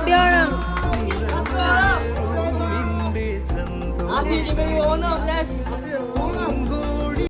അഭിയാണ് Happy to be one of us.